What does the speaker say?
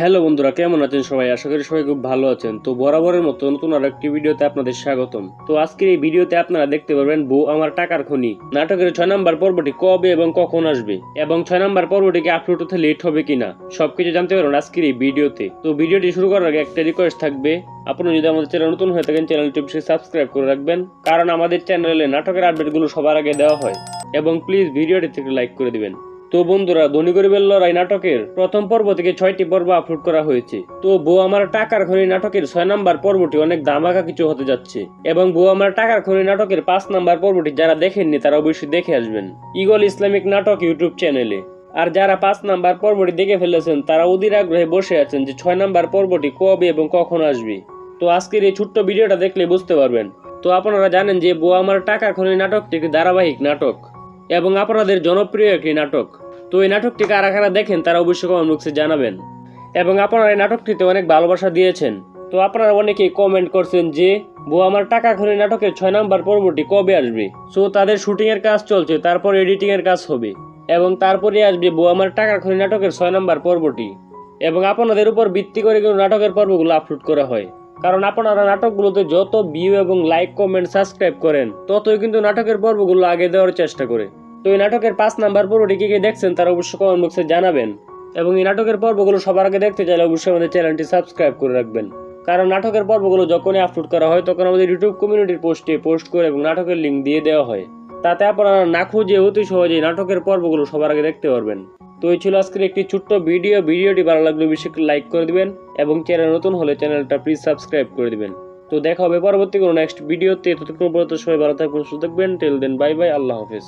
Hello বন্ধুরা, কেমন আছেন সবাই? আশা করি সবাই খুব ভালো আছেন। তো বরাবরের মতো নতুন আর একটি ভিডিওতে আপনাদের স্বাগতম। তো আজকের এই ভিডিওতে আপনারা দেখতে পারবেন বউ আমার টাকার খনি। নাটকের ছয় নম্বর পর্বটি কবে এবং কখন আসবে? এবং ছয় নম্বর পর্বটিকে আপলোড হতে লেট হবে কিনা? সবকিছু জানতে পারবেন আজকের এই ভিডিওতে। তো ভিডিওটি শুরু করার আগে একটা রিকোয়েস্ট থাকবে। আপনারা যদি আমাদের চ্যানেল নতুন হয়ে থাকেন চ্যানেলটি অবশ্যই সাবস্ক্রাইব করে রাখবেন। কারণ আমাদের চ্যানেলে নাটকের আপডেটগুলো সবার আগে দেওয়া হয়। এবং প্লিজ ভিডিওটি থেকে লাইক করে দিবেন। তো বন্ধুরা, ধনী গরিবের লড়াই নাটকের প্রথম পর্ব থেকে ছয়টি পর্ব আপলোড করা হয়েছে। তো বউ আমার টাকার খনি নাটকের ছয় নাম্বার পর্বটি অনেক দামাকা কিছু হতে যাচ্ছে। এবং বউ আমার টাকার খনি নাটকের পাঁচ নাম্বার পর্বটি যারা দেখেননি, তারা অবশ্যই দেখে আসবেন ইগল ইসলামিক নাটক ইউটিউব চ্যানেলে। আর যারা পাঁচ নাম্বার পর্বটি দেখে ফেলেছেন, তারা অধীর আগ্রহে বসে আছেন যে ছয় নাম্বার পর্বটি কবে এবং কখন আসবে। তো আজকের এই ছোট্ট ভিডিওটা দেখলে বুঝতে পারবেন। তো আপনারা জানেন যে বউ আমার টাকার খনি নাটকটি একটি ধারাবাহিক নাটক। এবং আপনাদের জনপ্রিয় একটি নাটক। তো এই নাটকটি কারা কারা দেখেন তারা অবশ্যই কমেন্ট বক্সে জানাবেন। এবং আপনারা এই নাটকটিতে অনেক ভালোবাসা দিয়েছেন। তো আপনারা অনেকেই কমেন্ট করছেন যে, বউ আমার টাকা খনি নাটকের ছয় নাম্বার পর্বটি কবে আসবে? সো তাদের শুটিং এর কাজ চলছে, তারপর এডিটিং এর কাজ হবে। এবং তারপরে আসবে বউ আমার টাকা খনি নাটকের ছয় নাম্বার পর্বটি। এবং আপনাদের উপর ভিত্তি করে কিন্তু নাটকের পর্বগুলো আপলোড করা হয়। কারণ আপনারা নাটকগুলোতে যত ভিউ এবং লাইক কমেন্ট সাবস্ক্রাইব করেন, ততই কিন্তু নাটকের পর্বগুলো আগে দেওয়ার চেষ্টা করে। তো এই নাটকের পাঁচ নাম্বার পর্বটি কে কে দেখছেন তারা অবশ্যই কমেন্ট বক্সে জানাবেন। এবং এই নাটকের পর্বগুলো সবার আগে দেখতে চাইলে অবশ্যই আমাদের চ্যানেলটি সাবস্ক্রাইব করে রাখবেন। কারণ নাটকের পর্বগুলো যখনই আপলোড করা হয়, তখন আমাদের ইউটিউব কমিউনিটির পোস্টে পোস্ট করে এবং নাটকের লিঙ্ক দিয়ে দেওয়া হয়। তাতে আপনারা না খুঁজে অতি সহজেই নাটকের পর্বগুলো সবার আগে দেখতে পারবেন। তো এই ছিল আজকের একটি ছোট্ট ভিডিও। ভিডিওটি ভালো লাগলে বেশি লাইক করে দিবেন এবং চ্যানেল নতুন হলে চ্যানেলটা প্লিজ সাবস্ক্রাইব করে দিবেন। তো দেখা হবে পরবর্তী কোনো নেক্সট ভিডিওতে। ততক্ষণ পর্যন্ত সবাই ভালো থাকবেন, সুস্থ থাকবেন। টেল দেন বাই বাই আল্লাহ হাফেজ।